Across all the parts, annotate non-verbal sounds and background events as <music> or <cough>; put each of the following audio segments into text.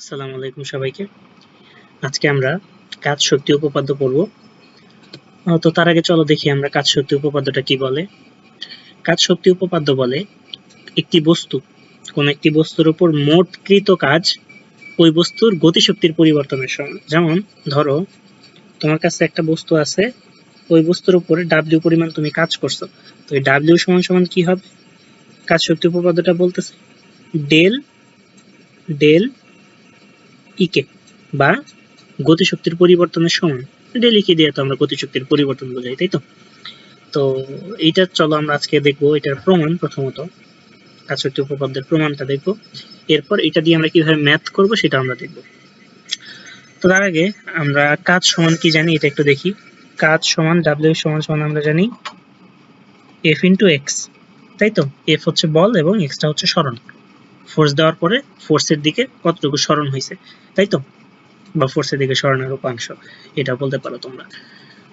আসসালামু আলাইকুম সবাইকে। আজকে আমরা কাজ শক্তি উপপাদ্য পড়ব। তো তার আগে চলো দেখি আমরা কাজ শক্তি উপপাদ্যটা কি বলে। কাজ শক্তি উপপাদ্য বলে, একটি বস্তু, কোন একটি বস্তুর উপর মোট কৃত কাজ ওই বস্তুর গতিশক্তির পরিবর্তনের সমান। যেমন, ধরো, তোমার কাছে একটা বস্তু আছে, ওই বস্তুর উপরে ডাব্লিউ পরিমাণ তুমি কাজ করছ। তো এই ডাব্লিউ সমান সমান কি হবে? কাজ শক্তি উপপাদ্যটা বলতেছে, ডেল ডেল ইকে বা গতিশক্তির পরিবর্তনের সমান। ডেলিকে দিয়ে তো আমরা গতিশক্তির পরিবর্তন বোঝাই, তাই তো? তো এইটা চলো আমরা আজকে দেখব এটার প্রমাণ প্রথমত। কাজশক্তি উপপাদ্যের প্রমাণটা দেখব। এরপর এটা দিয়ে আমরা কীভাবে ম্যাথ করব সেটা আমরা দেখব। তো তার আগে আমরা কাজ সমান কি জানি এটা একটু দেখি। কাজ সমান ডাব্লিউ সমান সমান আমরা জানি এফ ইন্টু এক্স তাই তো? এফ হচ্ছে বল এবং এক্সটা হচ্ছে সরণ। ফোর্স দেওয়ার পরে ফোর্সের দিকে কতটুকু স্মরণ হয়েছে, তাই তো? বা ফোর্সের দিকে সরণের উপাংশ, এটা বলতে পারো তোমরা।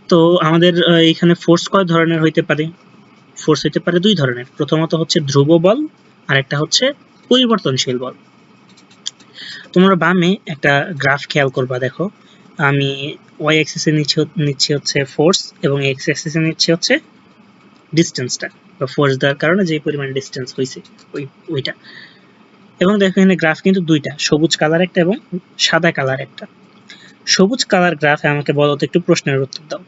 তো আমাদের এখানে ফোর্স কয় ধরনের হইতে পারে? ফোর্স হইতে পারে দুই ধরনের। প্রথমত হচ্ছে ধ্রুব বল আর একটা হচ্ছে পরিবর্তনশীল বল। তোমরা বামে একটা গ্রাফ খেয়াল করবা, দেখো। আমি ওয়াই অ্যাক্সিসে নিচ্ছি নিচ্ছি হচ্ছে ফোর্স এবং এক্স অ্যাক্সিসে নিচ্ছে হচ্ছে ডিস্টেন্সটা বা ফোর্স দেওয়ার কারণে যে পরিমাণ ডিস্টেন্স হয়েছে ওই, ওইটা। এবং দেখো এখানে গ্রাফ কিন্তু দুইটা, সবুজ কালার একটা এবং সাদা কালার একটা। সবুজ কালার গ্রাফে আমাকে বলো তো একটু প্রশ্নের উত্তর দাও।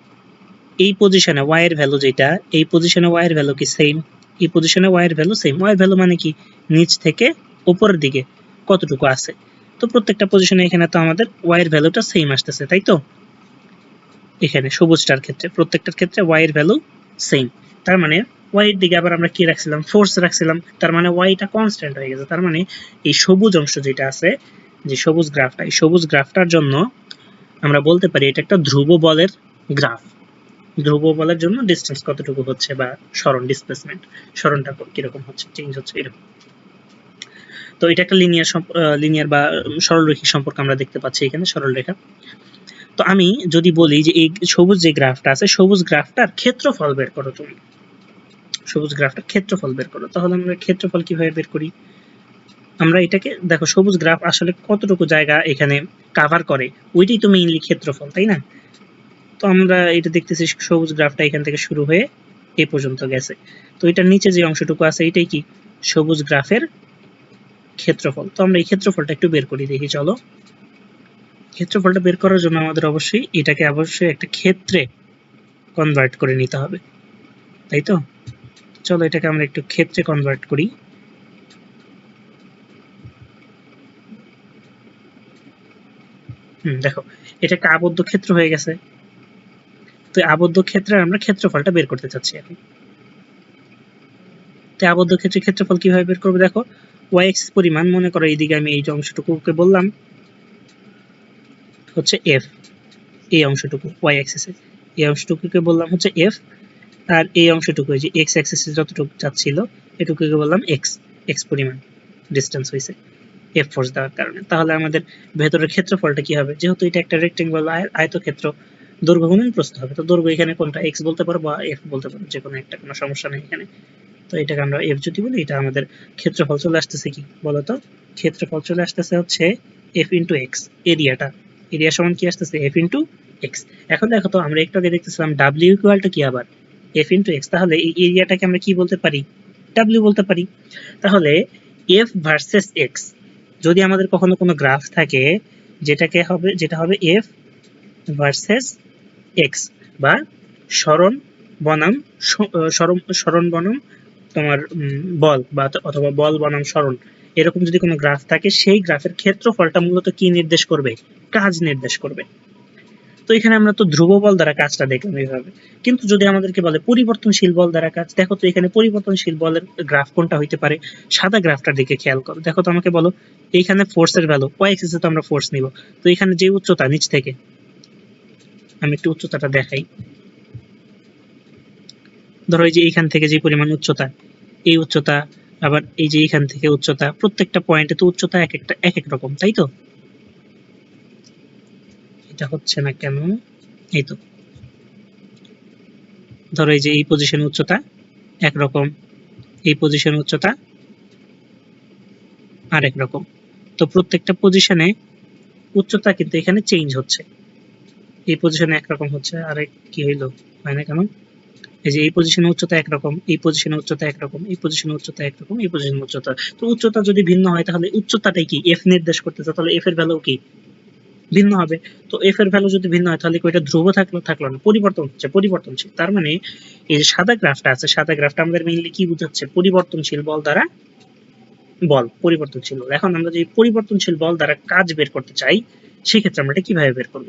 এই পজিশনে ওয়াই এর ভ্যালু যেটা, এই পজিশনে ওয়াই এর ভ্যালু কি সেম এই পজিশনে ওয়াই এর ভ্যালু সেম ওয়াই ভ্যালু মানে কি? নিচ থেকে উপরের দিকে। কতটুকু আছে? তো প্রত্যেকটা পজিশনে এখানে তো আমাদের ওয়াই এর ভ্যালুটা সেম আসতেছে, তাই তো? এখানে সবুজটার ক্ষেত্রে, প্রত্যেকটার ক্ষেত্রে ওয়াই এর ভ্যালু সেম তার মানে ওয়াই এর দিকে আবার আমরা কি রাখছিলাম? ফোর্স রাখছিলাম। তার মানে ওয়াইটা কনস্ট্যান্ট হয়ে গেছে। তার মানে এই সবুজ অংশ যেটা আছে, যে সবুজ গ্রাফটা এই সবুজ গ্রাফটার জন্য আমরা বলতে পারি এটা একটা ধ্রুব বলের গ্রাফ ধ্রুব বলের জন্য ডিসটেন্স কতটুকু হচ্ছে বা সরণ ডিসপ্লেসমেন্ট সরণটা কীরকম হচ্ছে চেঞ্জ হচ্ছে, এরকম। তো এটা একটা লিনিয়ার লিনিয়ার বা সরলরেখী সম্পর্ক আমরা দেখতে পাচ্ছি এখানে, সরলরেখা। তো আমি যদি বলি যে এই সবুজ যে গ্রাফটা আছে, সবুজ গ্রাফটার ক্ষেত্রফল বের করো তুমি। সবুজ গ্রাফটার ক্ষেত্রফল বের করো তাহলে আমরা ক্ষেত্রফল কীভাবে বের করি? আমরা এটাকে, দেখো, সবুজ গ্রাফ আসলে কতটুকু জায়গা এখানে কাভার করে? ওইটাই তো মেইনলি ক্ষেত্রফল, তাই না? তো আমরা এটা দেখতেছি, সবুজ গ্রাফটা এখান থেকে শুরু হয়ে এই পর্যন্ত গেছে। তো এটার নিচে যে অংশটুকু আছে, এটাই কি? সবুজ গ্রাফের ক্ষেত্রফল। তো আমরা এই ক্ষেত্রফলটা একটু বের করি, দেখি, চলো। ক্ষেত্রফলটা বের করার জন্য আমাদের অবশ্যই এটাকে অবশ্যই একটা ক্ষেত্রে কনভার্ট করে নিতে হবে। তাই তো? চলো এটাকে আমরা একটু ক্ষেত্রে কনভার্ট করি। দেখো এটা একটা আবদ্ধ ক্ষেত্র হয়ে গেছে। তো আবদ্ধ ক্ষেত্রে আমরা ক্ষেত্রফলটা বের করতে চাচ্ছি এখন। তো আবদ্ধ ক্ষেত্রে ক্ষেত্রফল কীভাবে বের করব? দেখো ওয়াই এক্স পরিমাণ, মনে করো এইদিকে আমি এই যে অংশটুকুকে বললাম, হচ্ছে এফ এই অংশটুকু ওয়াই অ্যাক্সিসে এই অংশটুকুকে বললাম হচ্ছে এফ আর এই অংশটুকু যে এক্স অ্যাক্সিসে যতটুকু যাচ্ছিল, এটুকুকে বললাম এক্স এক্স পরিমাণ ডিস্টেন্স হয়েছে এফ ফোর্স দেওয়ার কারণে। তাহলে আমাদের ভেতরের ক্ষেত্রফলটা কি হবে? যেহেতু এটা একটা রেক্টেঙ্গুলার আয়তক্ষেত্র, দৈর্ঘ্য গুণন প্রস্থ হবে। তো দৈর্ঘ্য এখানে কোনটা এক্স বলতে পারো বা এফ বলতে পারো, যে কোনো একটা, কোনো সমস্যা নেই এখানে। তো এটাকে আমরা এফ যদি বলি, এটা আমাদের ক্ষেত্রফল চলে আসতেছে কি? বলতো, ক্ষেত্রফল চলে আসতেছে হচ্ছে এফ ইন্টু এক্স এরিয়াটা। এরিয়া সমান কি আসতেছে? এফ ইন্টু এক্স এখন দেখো তো, আমরা একটু আগে দেখতেছিলাম ডাব্লিউ ইকুয়াল টু কি আবার? এফ ইন্টু এক্স তাহলে এই এরিয়াটাকে আমরা কি বলতে পারি? ডাব্লিউ বলতে পারি। তাহলে এফ ভার্সেস এক্স যদি আমাদের কখনো কোনো গ্রাফ থাকে, যেটাকে হবে, যেটা হবে এফ ভার্সেস এক্স বা সরণ বনাম সরণ বনাম তোমার বল, বা অথবা বল বনাম সরণ এরকম যদি কোনো গ্রাফ থাকে, সেই গ্রাফের ক্ষেত্রফলটা মূলত কি নির্দেশ করবে? কাজ নির্দেশ করবে। তো এখানে আমরা তো ধ্রুব বল দ্বারা কাজটা দেখলাম এইভাবে। কিন্তু যদি আমাদেরকে বলে পরিবর্তনশীল বল দ্বারা কাজ, দেখো তো এখানে পরিবর্তনশীল বলের গ্রাফ কোনটা হইতে পারে? সাদা গ্রাফটার দিকে খেয়াল করো। দেখো তো আমাকে বলো, এইখানে ফোর্সের ভ্যালু ওয়াই এক্সিসে তো আমরা ফোর্স নিব। তো এখানে যে উচ্চতা, নিচ থেকে। আমি একটু উচ্চতাটা দেখাই। ধরো এই যে এইখান থেকে যে পরিমাণ উচ্চতা, এই উচ্চতা, আবার এই যে এইখান থেকে উচ্চতা, প্রত্যেকটা পয়েন্টে তো উচ্চতা এক একটা, এক এক রকম, তাই তো? এটা হচ্ছে না কেন? এই তো। ধরো এই যে এই পজিশন উচ্চতা একরকম, এই পজিশন উচ্চতা আরেক রকম। তো প্রত্যেকটা পজিশনে উচ্চতা কিন্তু এখানে চেঞ্জ হচ্ছে। এই পজিশনে একরকম হচ্ছে, আর কি হইল? হয় না কেন? এই যে এই পজিশনে উচ্চতা একরকম, এই পজিশনে উচ্চতা একরকম, এই পজিশনে উচ্চতা একরকম, এই পজিশনে উচ্চতা। তো উচ্চতা যদি ভিন্ন হয়, তাহলে উচ্চতাটাই কি? এফ নির্দেশ করতেছে, তাহলে এফ এর ভ্যালু কি? ভিন্ন হবে। তো এফ এর ভ্যালু যদি ভিন্ন হয়, তাহলে কি ধ্রুব থাকল? থাকল না। পরিবর্তন হচ্ছে পরিবর্তনশীল তার মানে এই যে সাদা গ্রাফটা আছে, সাদা গ্রাফটা আমাদের মেইনলি কি বুঝাচ্ছে? পরিবর্তনশীল বল দ্বারা বল, পরিবর্তনশীল এখন আমরা যদি পরিবর্তনশীল বল দ্বারা কাজ বের করতে চাই, সেক্ষেত্রে আমরা এটা কীভাবে বের করব?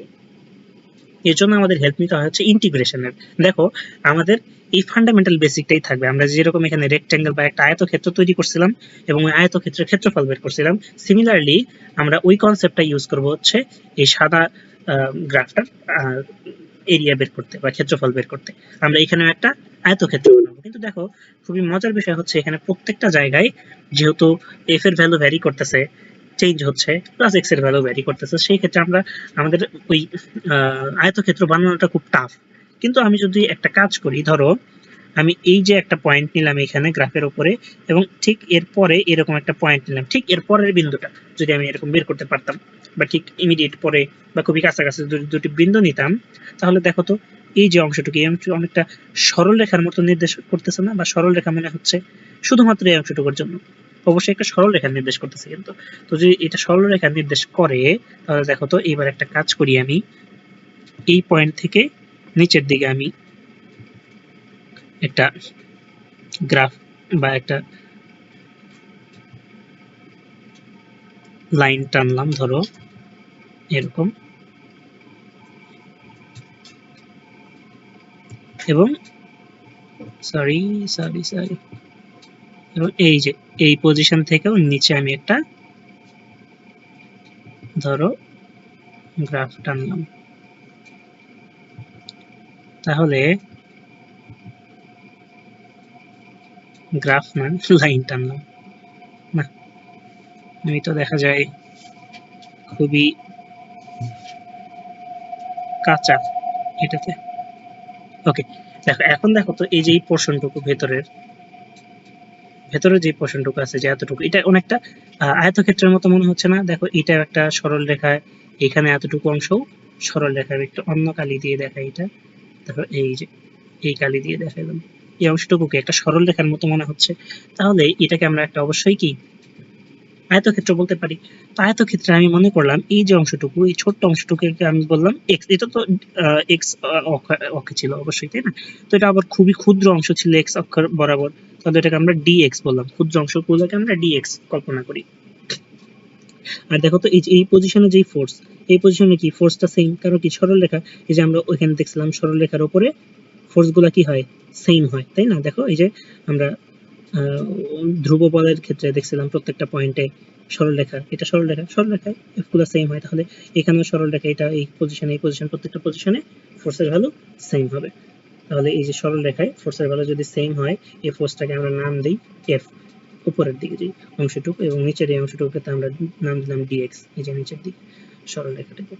এর জন্য আমাদের হেল্প নিতে হয় হচ্ছে ইন্টিগ্রেশনের দেখো, আমাদের এই ফান্ডামেন্টাল বেসিকটাই থাকবে। আমরা যেরকম এখানে রেক্ট্যাঙ্গেল বা একটা আয়তক্ষেত্র তৈরি করছিলাম এবং ওই আয়তক্ষেত্রের ক্ষেত্রফল বের করছিলাম সিমিলারলি আমরা ওই কনসেপ্টটা ইউজ করব হচ্ছে এই সাদা গ্রাফটার এরিয়া বের করতে বা ক্ষেত্রফল বের করতে। আমরা এখানে একটা আয়তক্ষেত্র বানাবো। কিন্তু দেখো, খুবই মজার বিষয় হচ্ছে এখানে প্রত্যেকটা জায়গায় যেহেতু এফ এর ভ্যালু ভ্যারি করতেছে চেঞ্জ হচ্ছে প্লাস এক্সের ভ্যালু ভ্যারি করতেছে। সেই ক্ষেত্রে আমরা আমাদের ওই আয়তক্ষেত্র বানানোটা খুব টাফ কিন্তু আমি যদি একটা কাজ করি, ধরো আমি এই যে একটা পয়েন্ট নিলাম এখানে গ্রাফের উপরে, এবং ঠিক এরপরে এরকম একটা পয়েন্ট নিলাম, ঠিক এর পরের বিন্দুটা যদি আমি এরকম বের করতে পারতাম, বা ঠিক ইমিডিয়েট পরে, বা খুবই কাছাকাছি দুটি বিন্দু নিতাম, তাহলে দেখো তো এই যে অংশটুকু, এই অংশ অনেকটা সরল রেখার মতো নির্দেশ করতেছে না, বা সরল রেখা মনে হচ্ছে শুধুমাত্র এই অংশটুকুর জন্য। অবশ্যই একটা সরল রেখা নির্দেশ করতেছে কিন্তু। তো যদি এটা সরল রেখা নির্দেশ করে, তাহলে দেখো তো এবার একটা কাজ করি আমি। এই পয়েন্ট থেকে নিচের দিকে আমি একটা গ্রাফ বা একটা লাইন টানলাম, ধরো। এরকম। এবং সরি সরি সরি এবং এই যে, এই পজিশন থেকেও নিচে আমি একটা, ধরো গ্রাফ টানলাম। তাহলে গ্রাফ না লাইন টানলাম। না, আমি তো দেখা যায় খুবই কাঁচা এটাতে। ওকে দেখো, এখন দেখো তো এই যে এই পোর্শনটুকু ভেতরের ভেতরে যে পোর্শনটুকু আছে, যে এতটুকু, এটা অনেকটা আয়তক্ষেত্রের মতো মনে হচ্ছে না। দেখো এটা একটা সরল রেখায় এখানে এতটুকু অংশ সরল রেখার একটু অন্য কালি দিয়ে দেখা এটা। দেখো, এই যে, এই কালি দিয়ে দেখাইলাম এই অংশটুকুকে একটা সরল রেখার মতো মনে হচ্ছে। তাহলে এটাকে আমরা একটা অবশ্যই কি? আয়তক্ষেত্র বলতে পারি। তো আয়তক্ষেত্রে আমি মনে করলাম, এই যে অংশটুকু, এই ছোট্ট অংশটুকুকে আমি বললাম এক্স এটা তো এক্স অক্ষে ছিল অবশ্যই, তাই না? তো এটা আবার খুবই ক্ষুদ্র অংশ ছিল এক্স অক্ষর বরাবর। তাহলে এটাকে আমরা ডিএক্স বললাম। ক্ষুদ্র অংশগুলোকে আমরা ডিএক্স কল্পনা করি। আর দেখো তো, এই পজিশনে যেই ফোর্স এই পজিশনে কি? ফোর্সটা সেম কারণ কি? এই যে আমরা ওইখানে দেখছিলাম ফোর্সগুলো কি হয়? সেম হয়, তাই না? দেখো, এই যে আমরা ধ্রুব বলের ক্ষেত্রে দেখছিলাম প্রত্যেকটা পয়েন্টে সরল রেখা। এটা সরল রেখা, সরল রেখায় এফগুলো সেম হয়, তাহলে এখানেও সরল রেখা, এটা এই পজিশনে এই পজিশন প্রত্যেকটা পজিশনে ফোর্সের ভ্যালু সেম হবে। তাহলে এই যে সরল রেখায় ফোর্সের ভ্যালু যদি সেম হয়, এই ফোর্সটাকে আমরা নাম দিই এফ উপরের দিকে যে অংশটুকু এবং নিচের এই অংশটুকুকে আমরা নাম দিলাম ডিএক্স এই যে নিচের দিকে, সরল রেখাটুকু।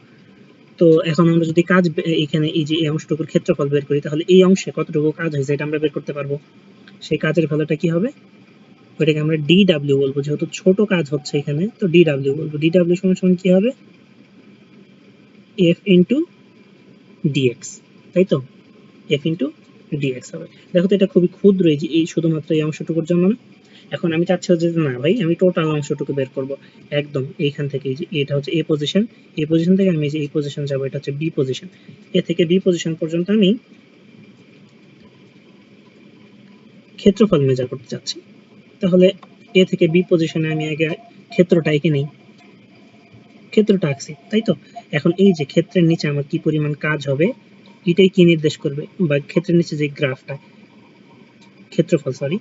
তো এখন আমরা যদি কাজ এখানে এই যে এই অংশটুকুর ক্ষেত্রফল বের করি, তাহলে এই অংশে কতটুকু কাজ হয়েছে এটা আমরা বের করতে পারব। সেই কাজের ভ্যালুটা কি হবে? ওইটাকে আমরা ডি ডাব্লিউ বলব, যেহেতু ছোট কাজ হচ্ছে এখানে, তো ডি ডাব্লিউ বলব। ডি ডাব্লিউ সমান সমান কি হবে? এফ ইন্টু ডিএক্স তাই তো? এফ ইন্টু ডিএক্স হবে। দেখো তো এটা খুবই ক্ষুদ্র, এই এই শুধুমাত্র এই অংশটুকুর জন্য না। এখন আমি চাচ্ছি যে না ভাই, আমি টোটাল অংশটুকু বের করব। একদম এইখান থেকে, এই যে এটা হচ্ছে এ পজিশন এ পজিশন থেকে আমি যে এই পজিশন যাব, এটা হচ্ছে বি পজিশন এ থেকে বি পজিশন পর্যন্ত আমি ক্ষেত্রফল মেজার করতে চাচ্ছি। তাহলে এ থেকে বি পজিশনে আমি আগে ক্ষেত্রটা এঁকে নেই। ক্ষেত্রটা আঁকছি, তাই তো? এখন এই যে ক্ষেত্রের নিচে আমার কি পরিমাণ কাজ হবে এটাই কি নির্দেশ করবে? বা ক্ষেত্রের নিচে যে গ্রাফটা, ক্ষেত্রফল সরি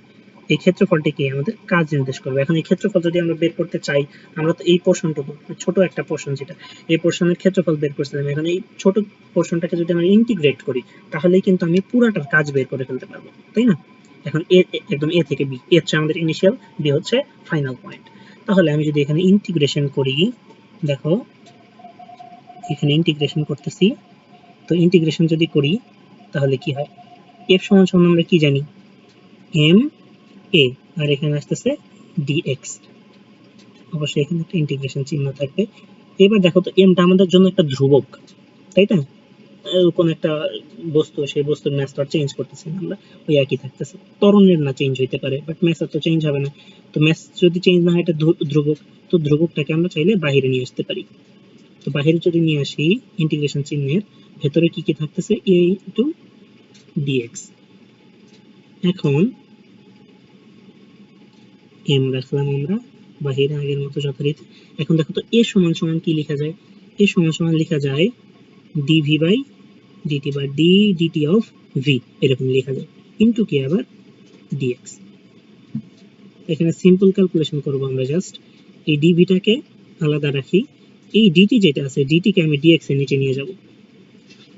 এই ক্ষেত্রফলটি কি আমাদের কাজ নির্দেশ করবে? এখন এই ক্ষেত্রফল যদি আমরা বের করতে চাই, আমরা তো এই পোর্শনটুকু, ছোট একটা পোর্শন যেটা, এই পোর্শনের ক্ষেত্রফল বের করছিলাম। এখন এই ছোট পোর্শনটাকে যদি আমরা ইন্টিগ্রেট করি, তাহলেই কিন্তু আমি পুরাটার কাজ বের করে ফেলতে পারব, তাই না? এখন এ একদম এ থেকে বি, এ হচ্ছে আমাদের ইনিশিয়াল বি হচ্ছে ফাইনাল পয়েন্ট তাহলে আমি যদি এখানে ইন্টিগ্রেশন করি, দেখো, এখানে ইন্টিগ্রেশন করতেছি তো ইন্টিগ্রেশন যদি করি, তাহলে কি হয়? এফ সমান সমান আমরা কি জানি? এম এ আর এখানে আসতেছে ডিএক্স অবশ্যই এখানে একটা ইন্টিগ্রেশন চিহ্ন থাকবে। এবার দেখো তো এমটা আমাদের জন্য একটা ধ্রুবক, তাই না কোন একটা বস্তু, সেই বস্তুর ম্যাস তো চেঞ্জ করতেছি আমরা ওই একই থাকতেছে। ত্বরণের না চেঞ্জ হইতে পারে বাট ম্যাসের তো চেঞ্জ হবে না। তো ম্যাস যদি চেঞ্জ না হয়, এটা ধ্রুবক। তো ধ্রুবকটাকে আমরা চাইলে বাইরে নিয়ে আসতে পারি। তো বাইরে যদি নিয়ে আসি ইন্টিগ্রেশন চিহ্নের, ভেতরে কি কি থাকতেছে? এ ইন্টু ডিএক্স এখন এম রাখলাম আমরা, বাহিরে আগের মতো যথারীতি। এখন দেখো তো এ সমান সমান কি লেখা যায়? এ সমান সমান লেখা যায় ডিভি বাই ডিটি বা ডি ডিটি অফ ভি এরকম লেখা যায়। ইন্টু কি আবার ডিএক্স এখানে সিম্পল ক্যালকুলেশন করব আমরা জাস্ট এই ডিভিটাকে আলাদা রাখি। এই ডিটি যেটা আছে ডিটিকে আমি ডিএক্স এর নিচে নিয়ে যাব।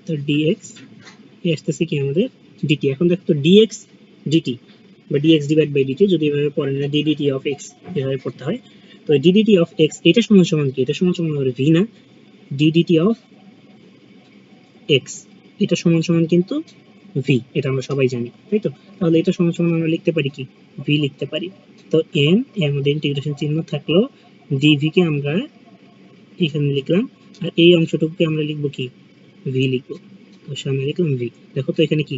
তো ডিএক্স এ আসতেছে কি আমাদের ডিটি এখন দেখো ডিএক্স ডিটি বা ডিএক্স ডিভাইড বাই ডিটি যদি এভাবে পড়েন না ডিডিটি অফ এক্স এভাবে পড়তে হয়। তো ডিডিটি অফ এক্স এটা সমান সমান কি? এটা সমান সমান হবে ভি না? ডিডিটি অফ এক্স এটা সমান সমান কিন্তু ভি এটা আমরা সবাই জানি, তাই তো? তাহলে এটা সমান সমান আমরা লিখতে পারি কি? ভি লিখতে পারি। তো এম এর মধ্যে ইন্টিগ্রেশন চিহ্ন থাকল ডিভি কে আমরা এখানে লিখলাম। আর এই অংশটুকুকে আমরা লিখব কি? ভি লিখব। তো সামনে লিখলাম ভি দেখো তো এখানে কি?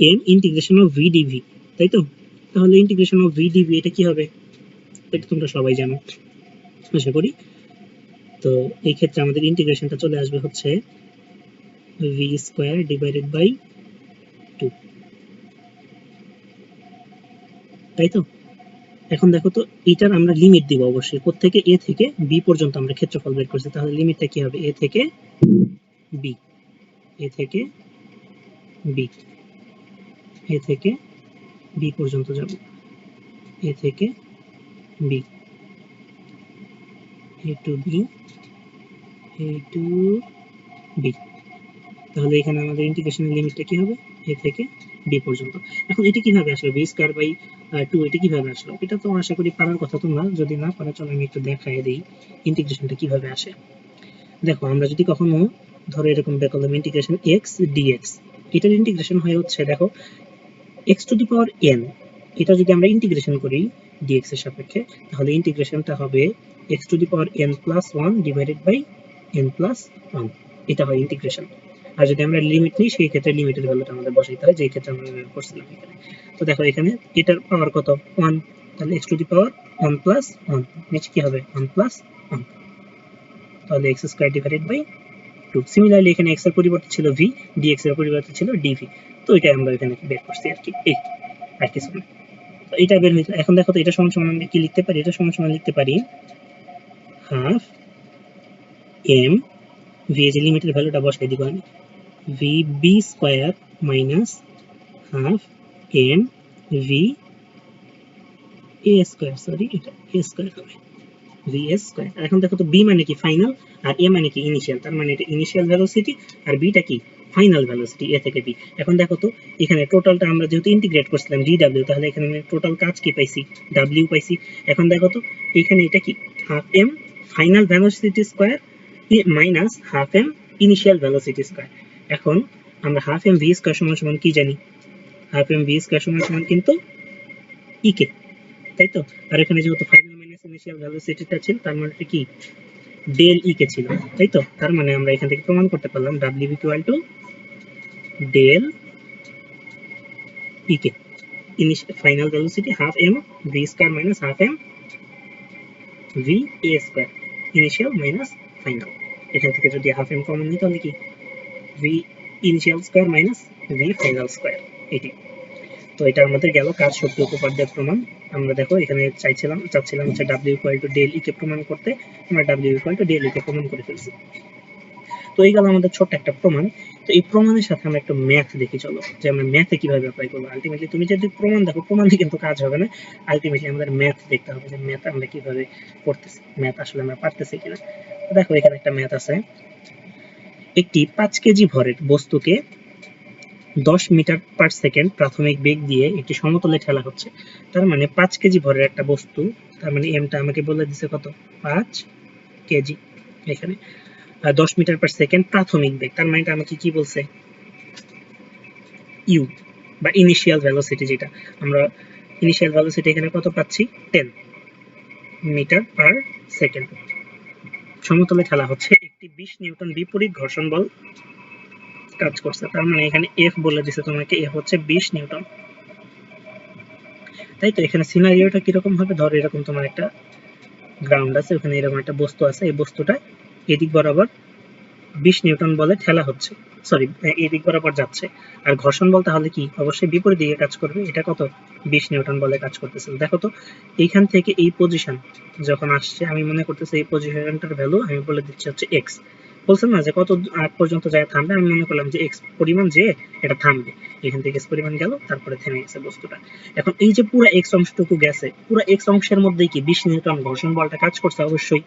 M integration of v dv তাই তো? তাহলে ইন্টিগ্রেশন অফ ভি ডিভি এটা কি হবে? এটা তোমরা সবাই জানো, আশা করি। তো এই ক্ষেত্রে আমাদের ইন্টিগ্রেশনটা চলে আসবে হচ্ছে v square divided by two তাই তো? এখন দেখো তো, এটার আমরা লিমিট দিব অবশ্যই। থেকে এ থেকে বি পর্যন্ত আমরা ক্ষেত্রফল বের করছি। তাহলে লিমিটটা কি হবে? এ থেকে বি এ থেকে বি এ থেকে বি পর্যন্ত যাব। এ থেকে b a to b a to b তাহলে এখানে আমাদের ইন্টিগ্রেশনের লিমিটটা কি হবে? এ থেকে বি পর্যন্ত। এখন এটা কীভাবে আসলো? বি স্কয়ার বাই টু এটা কীভাবে আসলো? এটা তো আশা করি পারার কথা তোমরা যদি না পারো, চলো আমি একটু দেখাই দিই ইন্টিগ্রেশনটা কীভাবে আসে। দেখো, আমরা যদি কখনো ধরো এরকম বের করলাম ইন্টিগ্রেশন এক্স ডিএক্স এটার ইন্টিগ্রেশন হয়ে হচ্ছে, দেখো x to the power n এটা যদি আমরা ইন্টিগ্রেশন করি ডিএক্স এর সাপেক্ষে, তাহলে ইন্টিগ্রেশনটা হবে x to the power n plus one divided by n plus one এটা হয় ইন্টিগ্রেশন আর যদি আমরা লিমিট নিই, সেই ক্ষেত্রে লিমিটের ভ্যালুটা আমাদের বসাইতে হয় যে ক্ষেত্রে আমরা করছিলাম এখানে। তো দেখো এখানে এটার পাওয়ার কত? ওয়ান তাহলে x to the power one plus one নিচে কি হবে? ওয়ান প্লাস ওয়ান তাহলে x square divided by two similarly এখানে এক্সের পরিবর্তে ছিল ভি ডিএক্স এর পরিবর্তে ছিল ডিভি তো এটাই আমরা এখানে বের করছি আর কি, এই আর কিছু না। তো এটা বের হয়েছে এখন দেখো তো এটা সমান সমান আমরা কি লিখতে পারি? এটা সমান সমান লিখতে পারি হাফ এম ভি এর লিমিটের ভ্যালুটা বসাই দিব আমি v b square minus half m v a square sorry এটা এ স্কোয়ার হবে। ভি এস স্কোয়ার এখন দেখো তো বি মানে কি ফাইনাল আর এ মানে কি ইনিশিয়াল তার মানে এটা ইনিশিয়াল ভেলোসিটি আর বিটা কি ফাইনাল ভেলোসিটি এ থেকে বি এখন দেখো তো, এখানে টোটালটা আমরা যেহেতু ইন্টিগ্রেট করছিলাম ডি ডাব্লিউ তাহলে এখানে টোটাল কাজ কি পাইছি? ডাব্লিউ পাইছি। এখন দেখো তো, এখানে এটা কি half m final velocity square minus half m initial velocity square এখন আমরা হাফ এম ভি স্কোয়ার সমান সমান কি জানি? হাফ এম ভি স্কোয়ার সমান সমান কিন্তু ইকে তাই তো? আর এখানে যেহেতু ফাইনাল মাইনাস ইনিশিয়াল ভেলোসিটিটা ছিল, তার মানে কি? ডেল ই কে ছিল, তাই তো? তার মানে আমরা এখান থেকে প্রমাণ করতে পারলাম W equal to del e k final velocity half m v square minus half m v a square initial minus final এখান থেকে যদি হাফ এম কমন নিই, তাহলে কি? V initial square minus v final square এটি। তো এটা আমাদের গেল কাজ শক্তি উপপাদ্যের প্রমাণ। আমরা দেখো, এখানে চাইছিলাম, চাচ্ছিলাম হচ্ছে W equal to del E K প্রমাণ করতে। আমরা W equal to del E K প্রমাণ করে ফেলছি। তো এই গেল আমাদের ছোট্ট একটা প্রমাণ। তো এই প্রমাণের সাথে আমরা একটু ম্যাথ দেখি, চলো। যে আমরা ম্যাথে কীভাবে অ্যাপ্লাই করব? আলটিমেটলি তুমি যদি প্রমাণ দেখো, প্রমাণ কিন্তু কাজ হবে না। আলটিমেটলি আমাদের ম্যাথ দেখতে হবে যে ম্যাথ আমরা কীভাবে করতেছি। ম্যাথ আসলে আমরা পারতেছি কিনা। দেখো, এখানে একটা ম্যাথ আছে। একটি পাঁচ কেজি ভরের বস্তুকে দশ মিটার পার সেকেন্ড প্রাথমিক বেগ দিয়ে একটি সমতলে ঠেলা হচ্ছে। তার মানে পাঁচ কেজি ভরের একটা বস্তু, তার মানে এমটা আমাকে বলে দিছে কত? পাঁচ কেজি। এখানে। দশ মিটার পার সেকেন্ড প্রাথমিক বেগ। তার মানে আমাকে কি বলছে? ইউ বা ইনিশিয়াল ভেলোসিটি যেটা। আমরা ইনিশিয়াল ভেলোসিটি এখানে কত পাচ্ছি? টেন মিটার পার সেকেন্ড সমতলে খেলা হচ্ছে। একটি বিশ নিউটন বিপরীত ঘর্ষণ বল কাজ করছে। তার মানে এখানে এফ বলে দিছে তোমাকে। এফ হচ্ছে বিশ নিউটন। তাই তো, এখানে সিনারিওটা কীরকম হবে? ধর এরকম তোমার একটা গ্রাউন্ড আছে, ওখানে এরকম একটা বস্তু আছে। এই বস্তুটা এদিক বরাবর বিশ নিউটন বলে ঠেলা হচ্ছে। সরি এদিক বরাবর যাচ্ছে। আর ঘর্ষণ বল তাহলে কি? অবশ্যই বিপরীত দিকে কাজ করবে। এটা কত? বিশ নিউটন বলে কাজ করতেছে দেখো তো, এইখান থেকে এই পজিশন যখন আসছে, আমি মনে করতেছি এই পজিশনটার ভ্যালু আমি বলে দিচ্ছি হচ্ছে এক্স বলছেন না যে কত আগ পর্যন্ত যায় থামবে? আমি মনে করলাম যে এক্স পরিমাণ যে, এটা থামবে। এখান থেকে এক্স পরিমাণ গেল, তারপরে থেমে গেছে বস্তুটা। এখন এই যে পুরো এক্স অংশটুকু গেছে, পুরো এক্স অংশের মধ্যেই কি বিশ নিউটন ঘর্ষণ বলটা কাজ করছে? অবশ্যই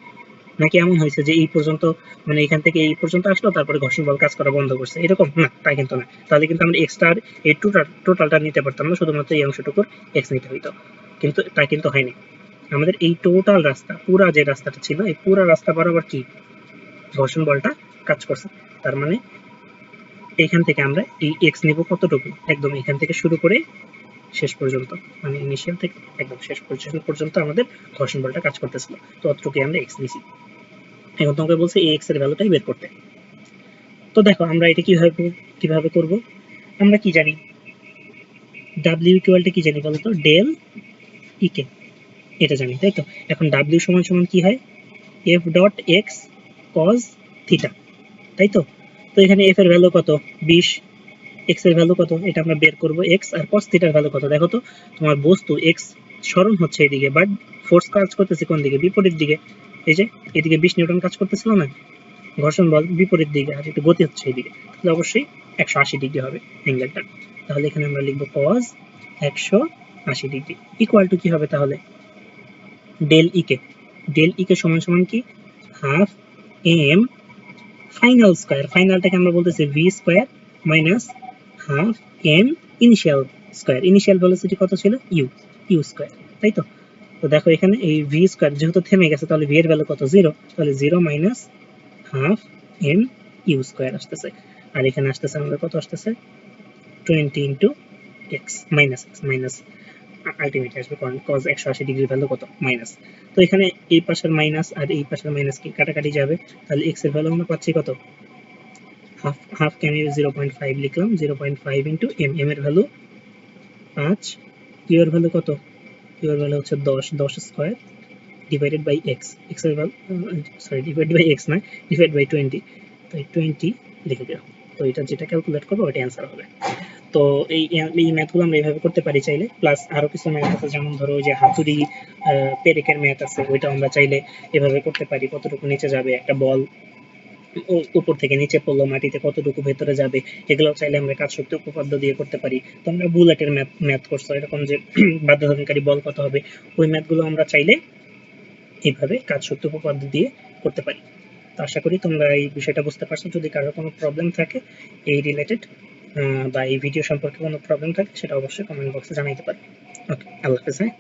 নাকি এমন হয়েছে যে এই পর্যন্ত মানে এখান থেকে এই পর্যন্ত আসলো, তারপরে ঘর্ষণ বল কাজ করা বন্ধ করছে? এরকম? না, তা কিন্তু না। তাহলে কিন্তু আমরা এক্সট্রা এই টোটাল টোটালটা নিতে পারতাম না, শুধুমাত্র এই অংশটুকুর এক্স নিতে হইতো। কিন্তু তা কিন্তু হয়নি। আমাদের এই টোটাল রাস্তা, পুরা যে রাস্তাটা ছিল, এই পুরা রাস্তা বরাবর কি? ঘর্ষণ বলটা কাজ করছে। তার মানে এখান থেকে আমরা এই এক্স নিব কতটুকু? একদম এখান থেকে শুরু করে শেষ পর্যন্ত মানে ইনিশিয়াল থেকে একদম শেষ পর্যন্ত পর্যন্ত আমাদের ঘর্ষণ বলটা কাজ করতেছিল। তো অতটুকু আমরা এক্স নিছি। এখন তোমাকে বলছে এই এক্সের ভ্যালুটাই বের করতে। তো দেখো, আমরা এটা কীভাবে কীভাবে করব? আমরা কি জানি? ডাব্লিউ ইকুয়ালটা কি জানি বলতো? ডেল ইকে এটা জানি, তাই তো? এখন ডাব্লিউ সমান সমান কি হয়? F dot x cos theta তাই তো? তো এখানে এফ এর ভ্যালু কত? বিশ। এক্সের ভ্যালু কত? এটা আমরা বের করব এক্স আর cos থিটার ভ্যালু কত? দেখো তো, তোমার বস্তু এক্স স্মরণ হচ্ছে এদিকে বাট ফোর্স কাজ করতেছে কোন দিকে? বিপরীত দিকে। এই যে, এদিকে 20 নিউটন কাজ করতেছিল না? ঘর্ষণ বল বিপরীত দিকে, আর একটু গতি হচ্ছে এদিকে। তাহলে অবশ্যই 180 ডিগ্রি হবে অ্যাঙ্গেলটা। তাহলে এখানে আমরা লিখব cos 180 ডিগ্রি। ইকুয়াল টু কি হবে তাহলে? ডেল ই কে ডেল ই কে সমান সমান কি? হাফ এম ফাইনাল স্কয়ার ফাইনালটাকে আমরা বলতেছি v square minus half m initial square initial velocity কত ছিল? ইউ ইউ স্কোয়ার তাই তো? তো দেখো এখানে এই ভি স্কয়ার যেহেতু থেমে গেছে, তাহলে ভি এর ভ্যালু কত? জিরো তাহলে zero minus half m u square আসতেছে। আর এখানে আসতেছে আমাদের কত আসতেছে? Twenty into x minus x minus ultimately আসবে কারণ কজ একশো আশি ডিগ্রি ভ্যালু কত? মাইনাস তো এখানে এই পাশের মাইনাস আর এই পাশের মাইনাস কি কাটাকাটি যাবে? তাহলে এক্সের ভ্যালু আমরা পাচ্ছি কত? হাফ হাফ কে আমি জিরো পয়েন্ট ফাইভ লিখলাম zero point five into m m এর ভ্যালু পাঁচ কিউ এর ভ্যালু কত? এর ভ্যালু হচ্ছে দশ দশ স্কোয়ার ডিভাইডেড বাই এক্স এক্সের value sorry divide by x নয় ডিভাইড বাই টোয়েন্টি তো এই টোয়েন্টি লিখে দিলাম। তো এটা যেটা ক্যালকুলেট করব ওইটা অ্যান্সার হবে। তো এই এই ম্যাথগুলো আমরা এইভাবে করতে পারি চাইলে। প্লাস আরও কিছু ম্যাথ আছে, যেমন ধরো যে হাতুড়ি পেরেকের ম্যাথ আছে ওইটা আমরা চাইলে এভাবে করতে পারি। কতটুকু নিচে যাবে একটা বল উপর থেকে নিচে পড়ল, মাটিতে কতটুকু ভেতরে যাবে এগুলো চাইলে আমরা কাজ শক্তি উপপাদ্য দিয়ে করতে পারি। তো আমরা বুলেটের ম্যাথ ম্যাথ করছ এরকম যে <clears throat> বাধ্যধারণকারী বল কত হবে, ওই ম্যাথগুলো আমরা চাইলে এইভাবে কাজ শক্তি উপপাদ্য দিয়ে করতে পারি। তো আশা করি তোমরা এই বিষয়টা বুঝতে পারছ। যদি কারও কোনো প্রবলেম থাকে, এই রিলেটেড বা এই ভিডিও সম্পর্কে কোনো প্রবলেম থাকে, সেটা অবশ্যই কমেন্ট বক্সে জানাইতে পারো। ওকে আল্লাহ হাফেজ হ্যাঁ?